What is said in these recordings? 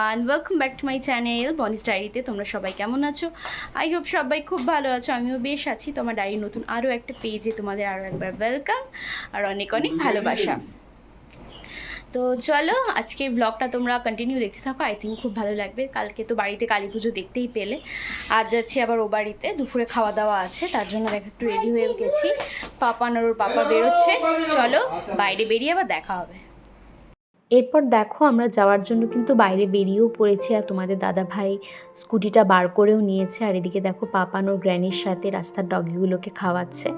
Everyone welcome back to my channel বনিস ডায়েরিতে তোমরা সবাই কেমন আছো? আই হোপ সবাই খুব ভালো আছো। আমিও বেশ আছি। তোমার ডায়েরির নতুন আরও একটা পেজে তোমাদের আরও একবার ওয়েলকাম আর অনেক অনেক ভালোবাসা। তো চলো আজকে ব্লগটা তোমরা কন্টিনিউ দেখতে থাকো। আই থিঙ্ক খুব ভালো লাগবে। কালকে তো বাড়িতে কালী পুজো দেখতেই পেলে। আজ যাচ্ছি আবার ও বাড়িতে। দুপুরে খাওয়া দাওয়া আছে। তার জন্য দেখো, একটু রেডি হয়ে গেছি পাপান আর ওর পাপা বেরোচ্ছে। চলো বাইরে বেরিয়ে আবার দেখা হবে। এরপর দেখো আমরা যাওয়ার জন্য কিন্তু বাইরে বেরিয়েও পড়েছি আর তোমাদের দাদা ভাই স্কুটিটা বার করেও নিয়েছে। আর এদিকে দেখো পাপানোর গ্র্যানির সাথে রাস্তার ডগিগুলোকে খাওয়াচ্ছে।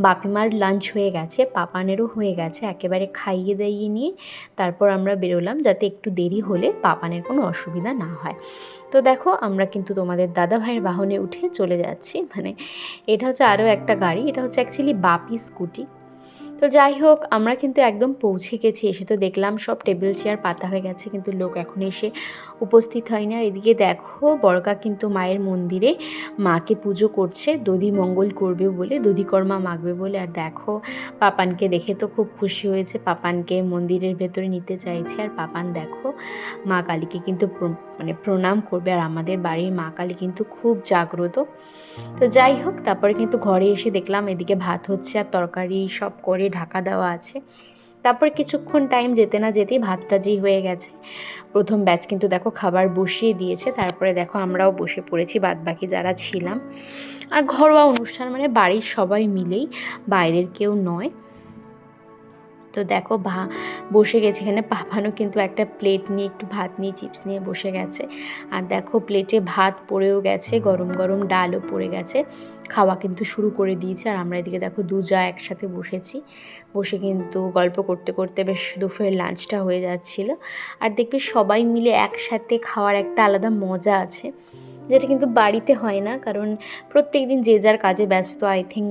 বাপিমার লাঞ্চ হয়ে গেছে, পাপানেরও হয়ে গেছে। একেবারে খাইয়ে দাইয়ে নিয়ে তারপর আমরা বেরোলাম যাতে একটু দেরি হলে পাপানের কোনো অসুবিধা না হয়। তো দেখো আমরা কিন্তু তোমাদের দাদা ভাইয়ের বাহনে উঠে চলে যাচ্ছি। মানে এটা হচ্ছে আরও একটা গাড়ি, এটা হচ্ছে অ্যাকচুয়ালি বাপি স্কুটি। তো যাই হোক, আমরা কিন্তু একদম পৌঁছে গেছি। এসে তো দেখলাম সব টেবিল চেয়ার পাতা হয়ে গেছে, কিন্তু লোক এখন এসে উপস্থিত হয়নি। আর এদিকে দেখো, বড়কা কিন্তু মায়ের মন্দিরে মাকে পুজো করছে। দধি মঙ্গল করবে বলে, দধিকর্মা মাগবে বলে। আর দেখো, পাপানকে দেখে তো খুব খুশি হয়েছে। পাপানকে মন্দিরের ভেতরে নিতে চাইছে। আর পাপান দেখো, মা কালীকে কিন্তু মানে প্রণাম করবে। আর আমাদের বাড়ির মা কালী কিন্তু খুব জাগ্রত। তো যাই হোক, তারপরে কিন্তু ঘরে এসে দেখলাম এদিকে ভাত হচ্ছে আর তরকারি সব করে ঢাকা দেওয়া আছে। তারপর কিছুক্ষণ টাইম যেতে না যেতেই ভাত যেই হয়ে গেছে। প্রথম ব্যাচ কিন্তু দেখো খাবার বসিয়ে দিয়েছে, তারপরে দেখো আমরাও বসে পড়েছি বাদ বাকি যারা ছিলাম। আর ঘরোয়া অনুষ্ঠান মানে বাড়ির সবাই মিলেই, বাইরের কেউ নয়। তো দেখো ভা, বসে গেছে এখানে। পাপানো কিন্তু একটা প্লেট নিয়ে একটু ভাত নিয়ে চিপস নিয়ে বসে গেছে। আর দেখো প্লেটে ভাত পড়েও গেছে, গরম গরম ডালও পড়ে গেছে। খাওয়া কিন্তু শুরু করে দিয়েছে। আর আমরা এদিকে দেখো দু যা একসাথে বসেছি। বসে কিন্তু গল্প করতে করতে বেশ দুপুরের লাঞ্চটা হয়ে যাচ্ছিল। আর দেখবে সবাই মিলে একসাথে খাওয়ার একটা আলাদা মজা আছে, যেটা কিন্তু বাড়িতে হয় না। কারণ প্রত্যেক দিন যে যার কাজে ব্যস্ত আই থিঙ্ক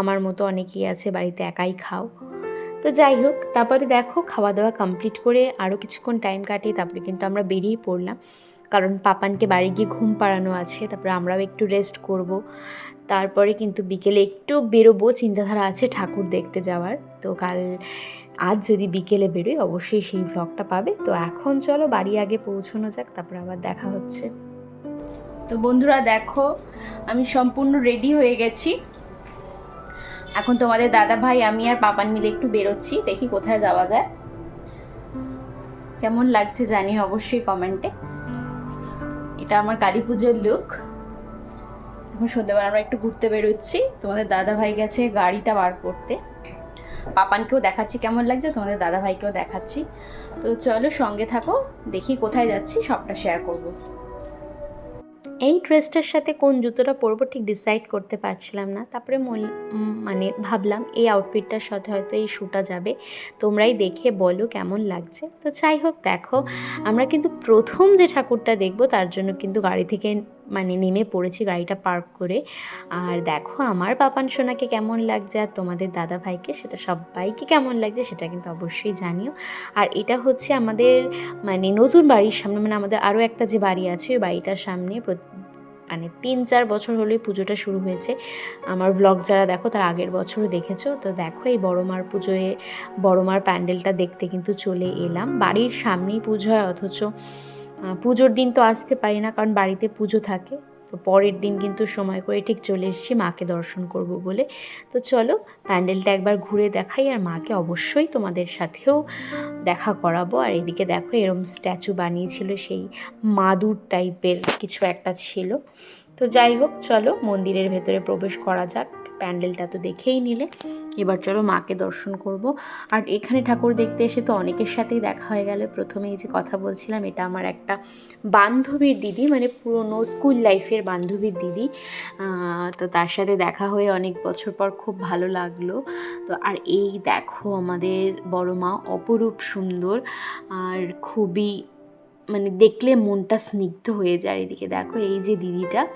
আমার মতো অনেকেই আছে বাড়িতে একাই খাও। তো যাই হোক, তারপরে দেখো খাওয়া দাওয়া কমপ্লিট করে আরও কিছুক্ষণ টাইম কাটিয়ে তারপরে কিন্তু আমরা বেরিয়ে পড়লাম। কারণ পাপানকে বাড়ি গিয়ে ঘুম পাড়ানো আছে, তারপরে আমরাও একটু রেস্ট করব। তারপরে কিন্তু বিকেলে একটু বেরোবো, চিন্তাধারা আছে ঠাকুর দেখতে যাওয়ার। তো কাল, আজ যদি বিকেলে বেরোই, অবশ্যই সেই ভ্লগটা পাবে। তো এখন চলো বাড়ি আগে পৌঁছানো যাক, তারপর আবার দেখা হচ্ছে। তো বন্ধুরা দেখো, আমি সম্পূর্ণ রেডি হয়ে গেছি। এখন তোমাদের দাদা ভাই, আমি আর পাপান মিলে একটু বেরোচ্ছি, দেখি কোথায় যাওয়া যায়। কেমন লাগছে জানি অবশ্যই কমেন্টে। এটা আমার কালী পুজোর লুক এখন সন্ধ্যেবেলা আমরা একটু ঘুরতে বেরোচ্ছি। তোমাদের দাদা ভাই গেছে গাড়িটা বার করতে। পাপানকেও দেখাচ্ছি কেমন লাগছে, তোমাদের দাদা ভাইকেও দেখাচ্ছি। তো চলো সঙ্গে থাকো, দেখি কোথায় যাচ্ছি, সবটা শেয়ার করব। এই ড্রেসটার সাথে কোন জুতোটা পরবো ঠিক ডিসাইড করতে পারছিলাম না। তারপরে মানে ভাবলাম এই আউটফিটটার সাথে হয়তো এই শ্যুটা যাবে। তোমরাই দেখে বলো কেমন লাগছে। তো যাই হোক, দেখো, আমরা কিন্তু প্রথম যে ঠাকুরটা দেখব তার জন্য কিন্তু গাড়ি থেকে মানে নেমে পড়েছি গাড়িটা পার্ক করে। আর দেখো আমার পাপান সোনাকে কেমন লাগছে আর তোমাদের দাদা ভাইকে সেটা সবাইকে কেমন লাগছে সেটা কিন্তু অবশ্যই জানিও। আর এটা হচ্ছে আমাদের মানে নতুন বাড়ির সামনে মানে আমাদের আরও একটা যে বাড়ি আছে ওই বাড়িটার সামনে মানে তিন চার বছর হলেই পুজোটা শুরু হয়েছে। আমার ব্লগ যারা দেখো তার আগের বছরও দেখেছ। তো দেখো এই বড় মার পুজোয়, বড় মার প্যান্ডেলটা দেখতে কিন্তু চলে এলাম। বাড়ির সামনেই পুজো হয়, অথচ পুজোর দিন তো আসতে পারি না, কারণ বাড়িতে পুজো থাকে। তো পরের দিন কিন্তু সময় করে ঠিক চলে এসেছি, মাকে দর্শন করব বলে। তো চলো, প্যান্ডেলটা একবার ঘুরে দেখাই আর মাকে অবশ্যই তোমাদের সাথেও দেখা করাবো। আর এদিকে দেখো, এরম স্ট্যাচু বানিয়েছিল সেই মাদুর টাইপের কিছু একটা ছিল। তো যাই হোক, চলো মন্দিরের ভেতরে প্রবেশ করা যাক। প্যান্ডেলটা তো দেখেই নিলে। এবার চলো মাকে দর্শন করব। আর এখানে ঠাকুর দেখতে এসে তো অনেকের সাথেই দেখা হয়ে গেল। প্রথমেই যে কথা বলছিলাম, এটা আমার একটা বান্ধবীর দিদি মানে পুরনো স্কুল লাইফের বান্ধবীর দিদি। তো তার সাথে দেখা হয়ে অনেক বছর পর খুব ভালো লাগল। তো আর এই দেখো আমাদের বড় মা, অপরূপ সুন্দর। আর খুবই মানে দেখলে মনটা স্নিগ্ধ হয়ে যায় এদিকে। দেখো এই যে দিদিটা,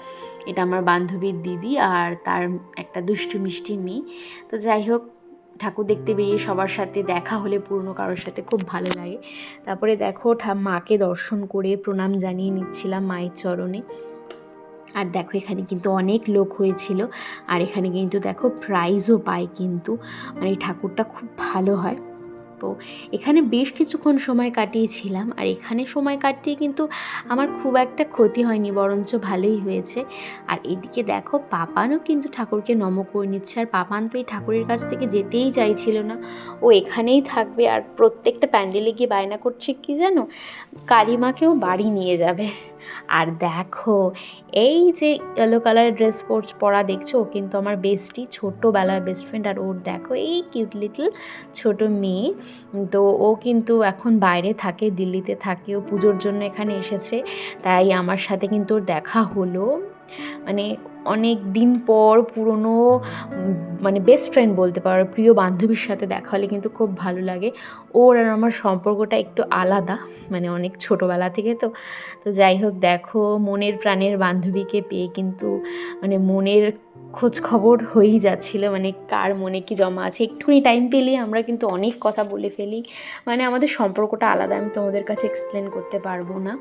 এটা আমার বান্ধবীর দিদি আর তার একটা দুষ্টু মিষ্টি মেয়ে। তো যাই হোক, ঠাকুর দেখতে বেরিয়ে সবার সাথে দেখা হলে পুরনো কারোর সাথে খুব ভালো লাগে। তারপরে দেখো মাকে দর্শন করে প্রণাম জানিয়ে নিচ্ছিলাম মায়ের চরণে। আর দেখো এখানে কিন্তু অনেক লোক হয়েছিল। আর এখানে কিন্তু দেখো প্রাইজও পায় কিন্তু। মানে ঠাকুরটা খুব ভালো হয়। তো এখানে বেশ কিছুক্ষণ সময় কাটিয়েছিলাম আর এখানে সময় কাটিয়ে কিন্তু আমার খুব একটা ক্ষতি হয়নি, বরঞ্চ ভালোই হয়েছে। আর এদিকে দেখো পাপানও কিন্তু ঠাকুরকে নম করে নিচ্ছে আর পাপান তো এই ঠাকুরের কাছ থেকে যেতেই চাইছিল না। ও এখানেই থাকবে আর প্রত্যেকটা প্যান্ডেলে গিয়ে বায়না করছে, কি জানো? কালিমাকেও বাড়ি নিয়ে যাবে। আর দেখো, এই যে ইয়েলো কালারের ড্রেস পরা দেখছ, ও কিন্তু আমার বেস্টই ছোটোবেলার বেস্ট ফ্রেন্ড আর ওর দেখো, এই কিউট লিটল ছোট মেয়ে। তো ও কিন্তু এখন বাইরে থাকে, দিল্লিতে থাকে, ও পুজোর জন্য এখানে এসেছে, তাই আমার সাথে কিন্তু ওর দেখা হলো। মানে অনেক দিন পর পুরনো মানে বেস্ট ফ্রেন্ড বলতে পারো, প্রিয় বান্ধবীর সাথে দেখা হলে কিন্তু খুব ভালো লাগে। ওর আর আমার সম্পর্কটা একটু আলাদা মানে অনেক ছোটোবেলা থেকে তো। তো যাই হোক, দেখো, মনের প্রাণের বান্ধবীকে পেয়ে কিন্তু মানে মনের খোঁজ খবর হয়েই যাচ্ছিল মানে কার মনে কি জমা আছে। একটুখানি টাইম পেলেই আমরা কিন্তু অনেক কথা বলে ফেলি। মানে আমাদের সম্পর্কটা আলাদা, আমি তোমাদের কাছে এক্সপ্লেন করতে পারব না।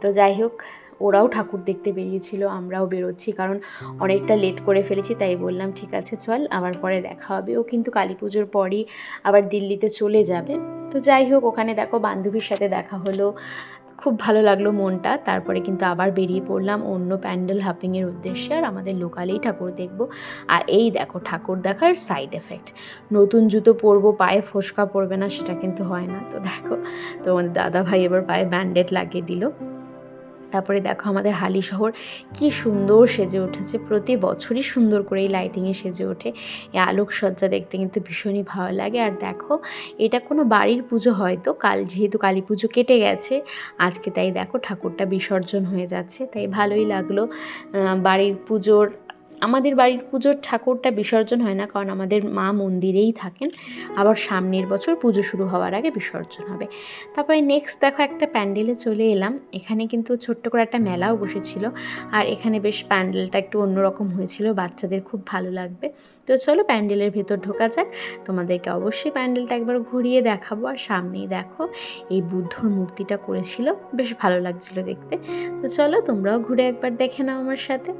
তো যাই হোক ওরাও ঠাকুর দেখতে বেরিয়েছিল, আমরাও বেরোচ্ছি, কারণ অনেকটা লেট করে ফেলেছি, তাই বললাম, ঠিক আছে, চল, আবার পরে দেখা হবে। ও কিন্তু কালী পুজোর পরই আবার দিল্লিতে চলে যাবে। তো যাই হোক, ওখানে দেখো বান্ধবীর সাথে দেখা হলো, খুব ভালো লাগল মনটা, তারপরে কিন্তু আবার বেরিয়ে পড়লাম অন্য প্যান্ডেল হাপিংয়ের উদ্দেশ্যে, আর আমাদের লোকালেই ঠাকুর দেখব। আর এই দেখো, ঠাকুর দেখার সাইড এফেক্ট নতুন জুতো পরবো, পায়ে ফোসকা পড়বে না, সেটা কিন্তু হয় না। তো দেখো তো দাদা ভাই এবার পায়ে ব্যান্ডেড লাগিয়ে দিল। তারপরে দেখো আমাদের হালি শহর, কি সুন্দর সেজে উঠেছে। প্রতি বছরই সুন্দর করে এই লাইটিংয়ে সেজে ওঠে। এই আলোকসজ্জা দেখতে কিন্তু ভীষণই ভালো লাগে। আর দেখো, এটা কোনো বাড়ির পুজো হয়তো, কাল যেহেতু কালী পুজো কেটে গেছে, আজকে তাই দেখো ঠাকুরটা বিসর্জন হয়ে যাচ্ছে, তাই ভালোই লাগল বাড়ির পুজোর আমাদের বাড়ির পুজোর ঠাকুরটা বিসর্জন হয় না, কারণ আমাদের মা মন্দিরেই থাকেন। আবার সামনের বছর পুজো শুরু হওয়ার আগে বিসর্জন হবে। তারপরে নেক্সট দেখো একটা প্যান্ডেলে চলে এলাম। এখানে কিন্তু ছোট্ট করে একটা মেলাও বসেছিল। আর এখানে বেশ প্যান্ডেলটা একটু অন্যরকম হয়েছিল, বাচ্চাদের খুব ভালো লাগবে। তো চলো প্যান্ডেলের ভেতর ঢোকা যাক। তোমাদেরকে অবশ্যই প্যান্ডেলটা একবার ঘুরিয়ে দেখাবো। আর সামনেই দেখো এই বুদ্ধর মূর্তিটা করেছিল। বেশ ভালো লাগছিল দেখতে। তো চলো তোমরাও ঘুরে একবার দেখে নাও আমার সাথে।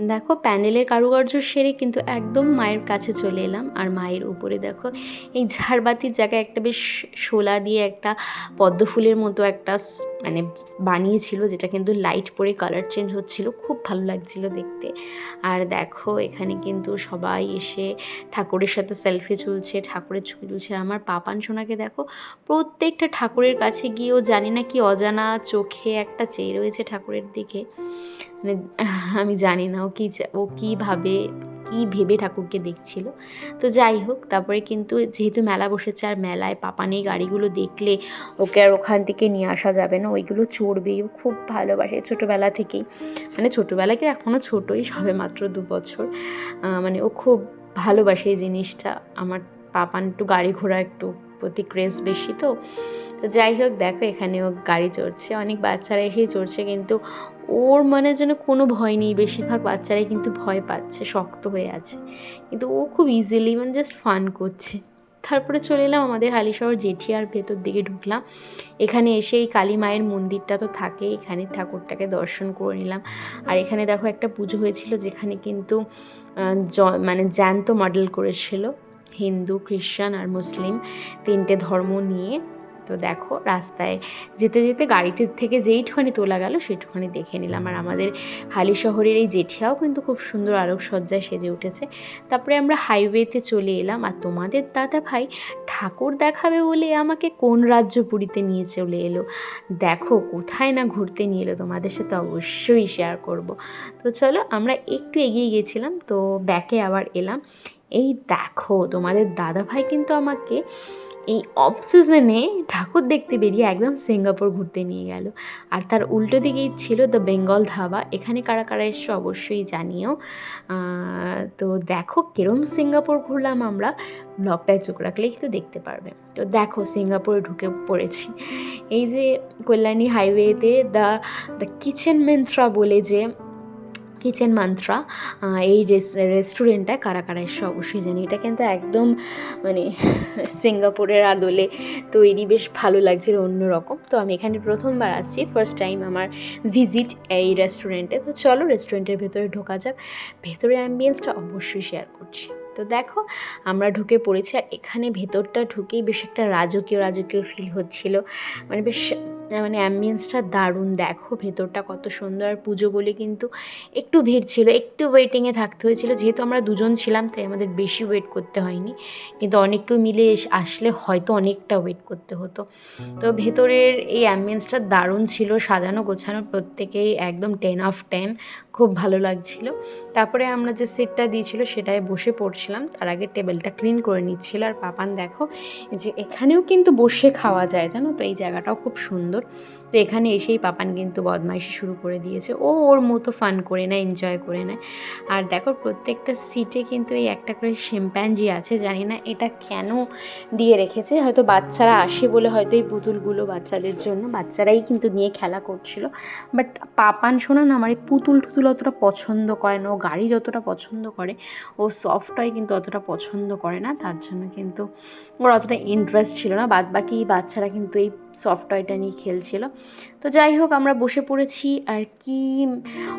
দেখো প্যান্ডেলের কারুকার্য সেরে কিন্তু একদম মায়ের কাছে চলে এলাম। আর মায়ের উপরে দেখো, এই ঝাড়বাতির জায়গায় একটা বেশ শোলা দিয়ে একটা পদ্ম ফুলের মতো একটা মানে বানিয়েছিল, যেটা কিন্তু লাইট পরে কালার চেঞ্জ হচ্ছিল। খুব ভালো লাগছিল দেখতে। আর দেখো, এখানে কিন্তু সবাই এসে ঠাকুরের সাথে সেলফি তুলছে, ঠাকুরের ছবি তুলছে। আমার পাপান সোনাকে দেখো, প্রত্যেকটা ঠাকুরের কাছে গিয়েও জানি না কি অজানা চোখে একটা চেয়ে রয়েছে ঠাকুরের দিকে। মানে আমি জানি না ও কী ও কীভাবে কী ভেবে ঠাকুরকে দেখছিল। তো যাই হোক, তারপরে কিন্তু যেহেতু মেলা বসেছে আর মেলায় পাপানি গাড়িগুলো দেখলে ওকে আর ওখান থেকে নিয়ে আসা যাবে না। ওইগুলো চড়বেই ও খুব ভালোবাসে ছোটোবেলা থেকেই। মানে ছোটোবেলাকে এখনও ছোটোই, সবে মাত্র দু বছর। মানে ও খুব ভালোবাসে এই জিনিসটা। আমার পাপান একটু গাড়ি ঘোড়া একটু প্রতি ক্রেজ বেশি তো। তো যাই হোক, দেখো এখানে ও গাড়ি চড়ছে। অনেক বাচ্চারা এসেই চড়ছে, কিন্তু ওর মনে যেন কোনো ভয় নেই। বেশিরভাগ বাচ্চারাই কিন্তু ভয় পাচ্ছে, শক্ত হয়ে আছে। কিন্তু ও খুব ইজিলি মানে জাস্ট ফান করছে। তারপরে চলে এলাম আমাদের হালিশহর জেঠিয়ার ভেতর দিকে ঢুকলাম। এখানে এসে এই কালী মায়ের মন্দিরটা তো থাকে, এখানে ঠাকুরটাকে দর্শন করে নিলাম। আর এখানে দেখো একটা পুজো হয়েছিল যেখানে কিন্তু মানে জ্যান্ত মডেল করেছিল। হিন্দু খ্রিস্টান আর মুসলিম তিনটে ধর্ম নিয়ে। তো দেখো রাস্তায় যেতে যেতে গাড়িতে থেকে যেইটুখানি তোলা গেল, সেইটুখানি দেখে নিলাম। আর আমাদের হালি শহরের এই জেঠিয়াও কিন্তু খুব সুন্দর আলোকসজ্জায় সেজে উঠেছে। তারপরে আমরা হাইওয়েতে চলে এলাম। আর তোমাদের দাদা ভাই ঠাকুর দেখাবে বলে আমাকে কোন রাজ্য পুরীতে নিয়ে চলে এলো? দেখো কোথায় না ঘুরতে নিয়ে এলো, তোমাদের সাথে অবশ্যই শেয়ার করব। তো চলো আমরা একটু এগিয়ে গিয়েছিলাম, তো ব্যাকে আবার এলাম। এই দেখো তোমাদের দাদা ভাই কিন্তু আমাকে এই অফ সিজনে ঠাকুর দেখতে বেরিয়ে একদম সিঙ্গাপুর ঘুরতে নিয়ে গেল। আর তার উল্টো দিকেই ছিল দ্য বেঙ্গল ধাবা এখানে কারা কারা এসছে অবশ্যই জানিও। তো দেখো কেরম সিঙ্গাপুর ঘুরলাম আমরা। ব্লগটায় চোখ রাখলেই কিন্তু দেখতে পারবে। তো দেখো সিঙ্গাপুরে ঢুকে পড়েছি। এই যে কল্যাণী হাইওয়েতে দ্য দ্য কিচেন মেন্ত্রা বলে যে কিচেন মান্ত্রা এই রেস্টুরেন্টটা কারা কারা এসে অবশ্যই জানি। এটা কিন্তু একদম মানে সিঙ্গাপুরের আদলে তৈরি, বেশ ভালো লাগছিল অন্যরকম। তো আমি এখানে প্রথমবার আসছি ফার্স্ট টাইম আমার ভিজিট এই রেস্টুরেন্টে তো চলো রেস্টুরেন্টের ভেতরে ঢোকা যাক। ভেতরে অ্যাম্বিয়েন্সটা অবশ্যই শেয়ার করছি। তো দেখো, আমরা ঢুকে পড়েছি আর এখানে ভেতরটা ঢুকেই বেশ একটা রাজকীয় রাজকীয় ফিল হচ্ছিল। মানে বেশ মানে অ্যাম্বিয়েন্সটা দারুণ। দেখো ভেতরটা কত সুন্দর। আর পুজো বলে কিন্তু একটু ভিড় ছিল, একটু ওয়েটিংয়ে থাকতে হয়েছিল। যেহেতু আমরা দুজন ছিলাম, তাই আমাদের বেশি ওয়েট করতে হয়নি। কিন্তু অনেকেও মিলে আসলে হয়তো অনেকটা ওয়েট করতে হতো। তো ভেতরের এই অ্যাম্বিয়েন্সটা দারুণ ছিল। সাজানো গোছানো প্রত্যেকেই একদম টেন অফ টেন খুব ভালো লাগছিল। তারপরে আমরা যে সিটটা দিয়েছিল সেটায় বসে পড়ছিলাম। তার আগে টেবিলটা ক্লিন করে নিচ্ছিল। আর পাপান দেখো যে এখানেও কিন্তু বসে খাওয়া যায়, জানো তো? এই জায়গাটাও খুব সুন্দর। তো এখানে এসেই পাপান কিন্তু বদমাইশি শুরু করে দিয়েছে। ও ওর মতো ফান করে নেয় এনজয় করে নেয়। আর দেখো প্রত্যেকটা সিটে কিন্তু এই একটা করে শিম্প্যাঞ্জি আছে, জানি না এটা কেন দিয়ে রেখেছে। হয়তো বাচ্চারা আসে বলে হয়তো এই পুতুলগুলো বাচ্চাদের জন্য, বাচ্চারাই কিন্তু নিয়ে খেলা করছিল। বাট পাপান শোনা না, আমার এই পুতুল টুতুল অতটা পছন্দ করে না, ও গাড়ি যতটা পছন্দ করে, ও সফট টয় কিন্তু অতটা পছন্দ করে না। তার জন্য কিন্তু ওর অতটা ইন্টারেস্ট ছিল না। বাদ বাকি বাচ্চারা কিন্তু এই সফট টয়টা নিয়ে খেলছিল। তো যাই হোক, আমরা বসে পড়েছি আর কি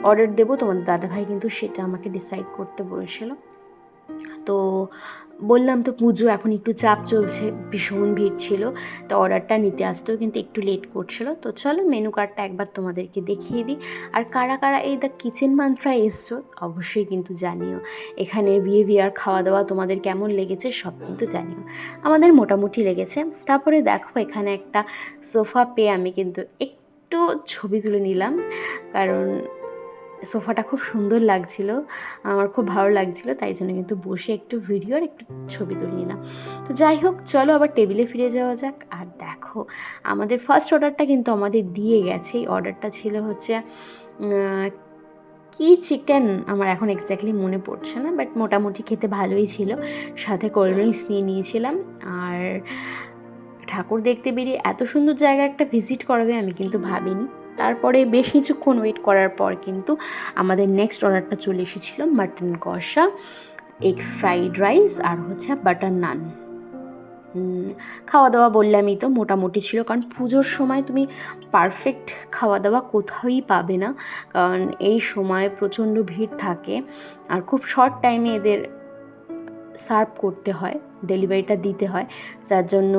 অর্ডার দেবো তোমার দাদাভাই কিন্তু সেটা আমাকে ডিসাইড করতে বলছিল। তো বললাম তো পুজো এখন একটু চাপ চলছে, ভীষণ ভিড় ছিল, তো অর্ডারটা নিতে আসতেও কিন্তু একটু লেট করছিল, তো চলো মেনু কার্ডটা একবার তোমাদেরকে দেখিয়ে দিই। আর কারা কারা এই দ্য কিচেন মান্ত্রা এসছো, অবশ্যই কিন্তু জানিও। এখানে বিহেভিয়ার খাওয়া দাওয়া তোমাদের কেমন লেগেছে সব কিন্তু জানিও। আমাদের মোটামুটি লেগেছে। তারপরে দেখো এখানে একটা সোফা পেয়ে আমি কিন্তু একটু ছবি তুলে নিলাম, কারণ সোফাটা খুব সুন্দর লাগছিল, আমার খুব ভালো লাগছিল, তাই জন্য কিন্তু বসে একটু ভিডিও আর একটু ছবি তুলে নিলাম। তো যাই হোক, চলো আবার টেবিলে ফিরে যাওয়া যাক। আর দেখো, আমাদের ফার্স্ট অর্ডারটা কিন্তু আমাদের দিয়ে গেছে। এই অর্ডারটা ছিল হচ্ছে কি চিকেন আমার এখন এক্স্যাক্টলি মনে পড়ছে না বাট মোটামুটি খেতে ভালোই ছিল। সাথে কোল্ড ড্রিঙ্কস নিয়ে নিয়েছিলাম। আর ঠাকুর দেখতে বেরিয়ে এত সুন্দর জায়গা একটা ভিজিট করাবে আমি কিন্তু ভাবিনি। তারপরে বেশ কিছুক্ষণ ওয়েট করার পর কিন্তু আমাদের নেক্সট অর্ডারটা চলে এসেছিল মাটন কষা এগ ফ্রাইড রাইস আর হচ্ছে বাটার নান খাওয়া দাওয়া বললামই তো, মোটামুটি ছিল, কারণ পুজোর সময় তুমি পারফেক্ট খাওয়া দাওয়া কোথাওই পাবে না, কারণ এই সময় প্রচণ্ড ভিড় থাকে আর খুব শর্ট টাইমে এদের সার্ভ করতে হয় ডেলিভারিটা দিতে হয়, যার জন্য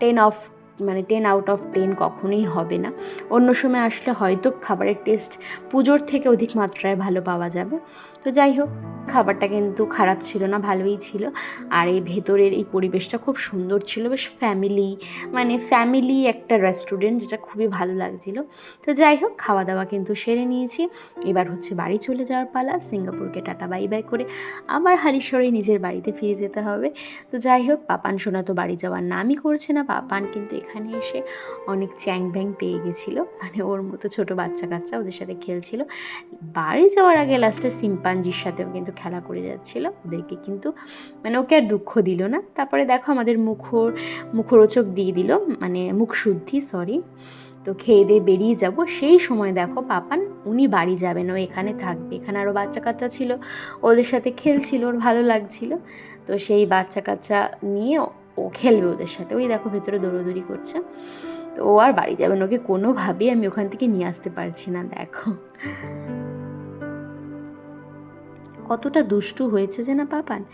টেন অফ মানে টেন আউট অফ টেন কখনোই হবে না। অন্য সময় আসলে হয়তো খাবারের টেস্ট পুজোর থেকে অধিক মাত্রায় ভালো পাওয়া যাবে। তো যাই হোক, খাবারটা কিন্তু খারাপ ছিল না, ভালোই ছিল। আর এই ভেতরের এই পরিবেশটা খুব সুন্দর ছিল, বেশ ফ্যামিলি মানে ফ্যামিলি একটা রেস্টুরেন্ট যেটা খুবই ভালো লাগছিল। তো যাই হোক খাওয়া দাওয়া কিন্তু সেরে নিয়েছি। এবার হচ্ছে বাড়ি চলে যাওয়ার পালা, সিঙ্গাপুরকে টাটা বাই বাই করে আবার হালিশ্বরে নিজের বাড়িতে ফিরে যেতে হবে। তো যাই হোক, পাপান সোনা তো বাড়ি যাওয়ার নামই করছে না, পাপান কিন্তু এখানে এসে অনেক চ্যাং ব্যাং পেয়ে গেছিল। মানে ওর মতো ছোট বাচ্চা কাচ্চা ওদের সাথে খেলছিল। বাড়ি যাওয়ার আগে লাস্টে সিম্পাঞ্জির সাথেও কিন্তু খেলা করে যাচ্ছিল। ওদেরকে কিন্তু মানে ওকে আর দুঃখ দিল না। তারপরে দেখো আমাদের মুখর, মুখরোচক দিয়ে দিল। মানে মুখ শুদ্ধি সরি তো খেয়ে দিয়ে বেরিয়ে যাব। সেই সময় দেখো পাপান, উনি বাড়ি যাবেন। ও এখানে থাকবে। এখানে আরও বাচ্চা কাচ্চা ছিল। ওদের সাথে খেলছিল, ওর ভালো লাগছিল। তো সেই বাচ্চা কাচ্চা নিয়ে ও- খেলবে ওদের সাথে। ওই দেখো ভেতরে দৌড়োদৌড়ি করছে। তো ও আর বাড়ি যাবেন ওকে কোনোভাবেই আমি ওখান থেকে নিয়ে আসতে পারছি না, দেখো। কতটা দুষ্টু হয়েছে যে না পাপান।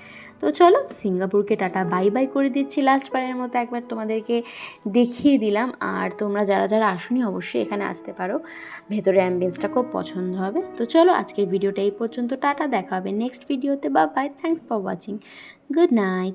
তো চলো, সিঙ্গাপুরকে টাটা, বাই বাই করে দিচ্ছি। লাস্ট বারের মতো একবার তোমাদেরকে দেখিয়ে দিলাম। আর তোমরা যারা যারা আসুনি, অবশ্যই এখানে আসতে পারো। ভেতরে অ্যাম্বিয়েন্সটা খুব পছন্দ হবে। তো চলো, আজকের ভিডিওটা এই পর্যন্ত। টাটা, দেখা হবে নেক্সট ভিডিওতে বা bye thanks for watching good night